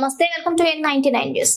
నమస్తే welcome to N ninety nine news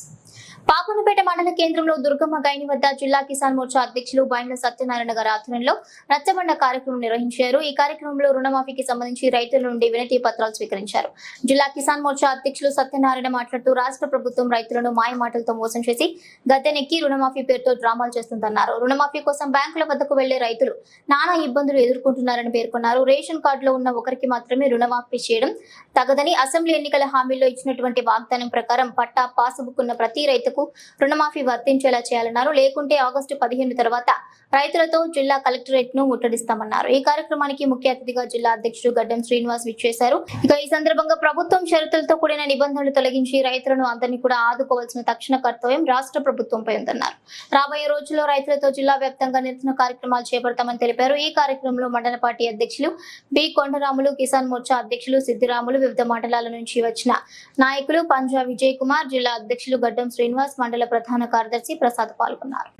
Papannapet మండల కేంద్రంలో దుర్గమ్మ గైని వద్ద జిల్లా కిసాన్ మోర్చా అధ్యక్షులు బైండ్ల సత్యనారాయణ గారి ఆధ్వర్యంలో రచ్చబండ కార్యక్రమం నిర్వహించారు. ఈ కార్యక్రమంలో రుణమాఫీకి సంబంధించి రైతుల నుండి వినతి పత్రాలు స్వీకరించారు. జిల్లా కిసాన్ మోర్చా అధ్యక్షులు సత్యనారాయణ మాట్లాడుతూ రాష్ట్ర ప్రభుత్వం రైతులను మాయ మాటలతో మోసం చేసి గద్దెనెక్కి రుణమాఫీ పేరుతో డ్రామాలు చేస్తుందన్నారు. రుణమాఫీ కోసం బ్యాంకుల వద్దకు వెళ్ళే రైతులు నానా ఇబ్బందులు ఎదుర్కొంటున్నారని పేర్కొన్నారు. రేషన్ కార్డులో ఉన్న ఒకరికి మాత్రమే రుణమాఫీ చేయడం తగదని అసెంబ్లీ ఎన్నికల హామీలో ఇచ్చినటువంటి వాగ్దానం ప్రకారం పట్టా పాస్బుక్ ఉన్న ప్రతి రైతుకు రుణమాఫీ వర్తించేలా చేయాలన్నారు. లేకుంటే ఆగస్టు పదిహేను తర్వాత రైతులతో జిల్లా కలెక్టరేట్ను ముట్టడిస్తామన్నారు. ఈ కార్యక్రమానికి ముఖ్య అతిథిగా జిల్లా అధ్యక్షుడు గడ్డం శ్రీనివాస్ విచ్చేశారు. ఇక ఈ సందర్భంగా ప్రభుత్వం షరతులతో కూడిన నిబంధనలు తొలగించి రైతులను అందరినీ కూడా ఆదుకోవాల్సిన తక్షణ కర్తవ్యం రాష్ట్ర ప్రభుత్వంపై ఉందన్నారు. రాబోయే రోజుల్లో రైతులతో జిల్లా వ్యాప్తంగా నిరసన కార్యక్రమాలు చేపడతామని తెలిపారు. ఈ కార్యక్రమంలో మండల పార్టీ అధ్యక్షులు బి. కొండరాములు కిసాన్ మోర్చా అధ్యక్షులు సిద్దిరాములు వివిధ మండలాల నుంచి వచ్చిన నాయకులు పంజా విజయ్ కుమార్ జిల్లా అధ్యక్షులు గడ్డం శ్రీనివాస్ మండల ప్రధాన కార్యదర్శి ప్రసాద్ పాల్గొన్నారు.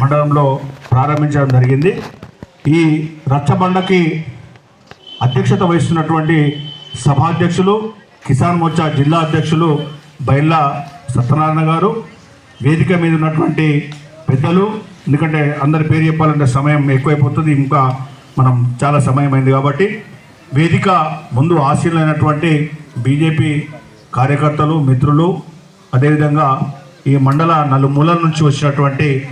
మండలంలో ప్రారంభించడం జరిగింది. ఈ రచ్చబండకి అధ్యక్షత వహిస్తున్నటువంటి సభాధ్యక్షులు కిసాన్ మోర్చా జిల్లా అధ్యక్షులు బైళ్ళ సత్యనారాయణ గారు వేదిక మీద ఉన్నటువంటి పెద్దలు ఎందుకంటే అందరి పేరు చెప్పాలంటే సమయం ఎక్కువైపోతుంది ఇంకా మనం చాలా సమయం అయింది కాబట్టి. వేదిక ముందు ఆశీనులైనటువంటి బీజేపీ కార్యకర్తలు మిత్రులు అదేవిధంగా ఈ మండల నలుమూలల నుంచి వచ్చినటువంటి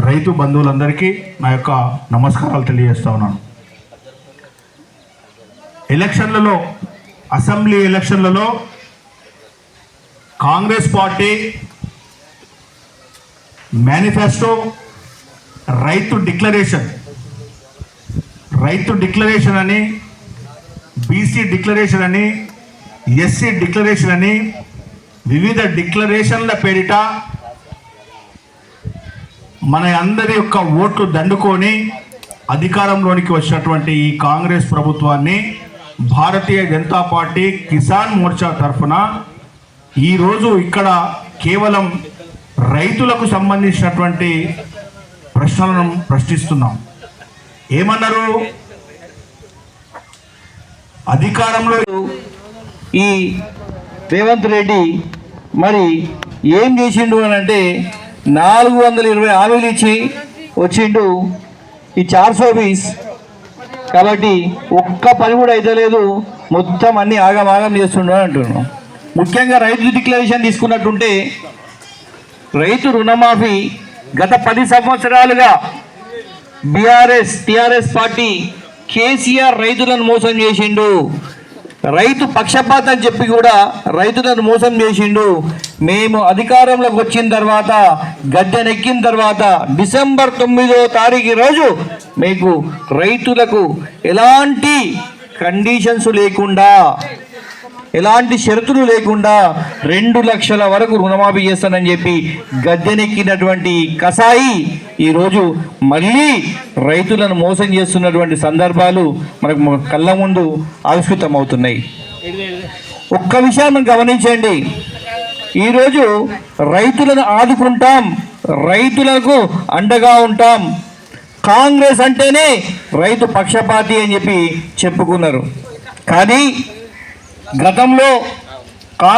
రైతు బంధువులందరికీ నా యొక్క నమస్కారాలు తెలియజేస్తా ఉన్నాను. ఎలక్షన్లలో అసెంబ్లీ ఎలక్షన్లలో కాంగ్రెస్ పార్టీ మేనిఫెస్టో రైతు డిక్లరేషన్ రైతు డిక్లరేషన్ అని బీసీ డిక్లరేషన్ అని ఎస్సీ డిక్లరేషన్ అని వివిధ డిక్లరేషన్ల పేరిట మన అందరి యొక్క ఓట్లు దండుకొని అధికారంలోనికి వచ్చినటువంటి ఈ కాంగ్రెస్ ప్రభుత్వాన్ని భారతీయ జనతా పార్టీ కిసాన్ మోర్చా తరఫున ఈరోజు ఇక్కడ కేవలం రైతులకు సంబంధించినటువంటి ప్రశ్నలను ప్రశ్నిస్తున్నాం. ఏమన్నారు? అధికారంలో ఈ రేవంత్ రెడ్డి మరి ఏం చేసిండు అని అంటే నాలుగు వందల ఇరవై హామీలు ఇచ్చి వచ్చిండు ఈ చార్ సో కాబట్టి ఒక్క పని కూడా అయితే లేదు మొత్తం అన్ని ఆగమాగం చేస్తుండు అని అంటున్నాం ముఖ్యంగా రైతు డిక్లరేషన్ తీసుకున్నట్టుంటే రైతు రుణమాఫీ గత పది సంవత్సరాలుగా బీఆర్ఎస్ టిఆర్ఎస్ పార్టీ కేసీఆర్ రైతులను మోసం చేసిండు. రైతు పక్షపాతం అని చెప్పి కూడా రైతులను మోసం చేసిండు. మేము అధికారంలోకి వచ్చిన తర్వాత గద్దెనెక్కిన తర్వాత డిసెంబర్ తొమ్మిదో తారీఖు రోజు మీకు రైతులకు ఎలాంటి కండిషన్స్ లేకుండా ఎలాంటి షరతులు లేకుండా రెండు లక్షల వరకు రుణమాఫీ చేస్తానని చెప్పి గద్దెనెక్కినటువంటి కసాయి ఈరోజు మళ్ళీ రైతులను మోసం చేస్తున్నటువంటి సందర్భాలు మనకు కళ్ళ ముందు ఆవిష్కృతమవుతున్నాయి. ఒక్క విషయాన్ని గమనించండి. ఈరోజు రైతులను ఆదుకుంటాం. రైతులకు అండగా ఉంటాం. కాంగ్రెస్ అంటేనే రైతు పక్షపాతి అని చెప్పి చెప్పుకున్నారు. కానీ గతంలో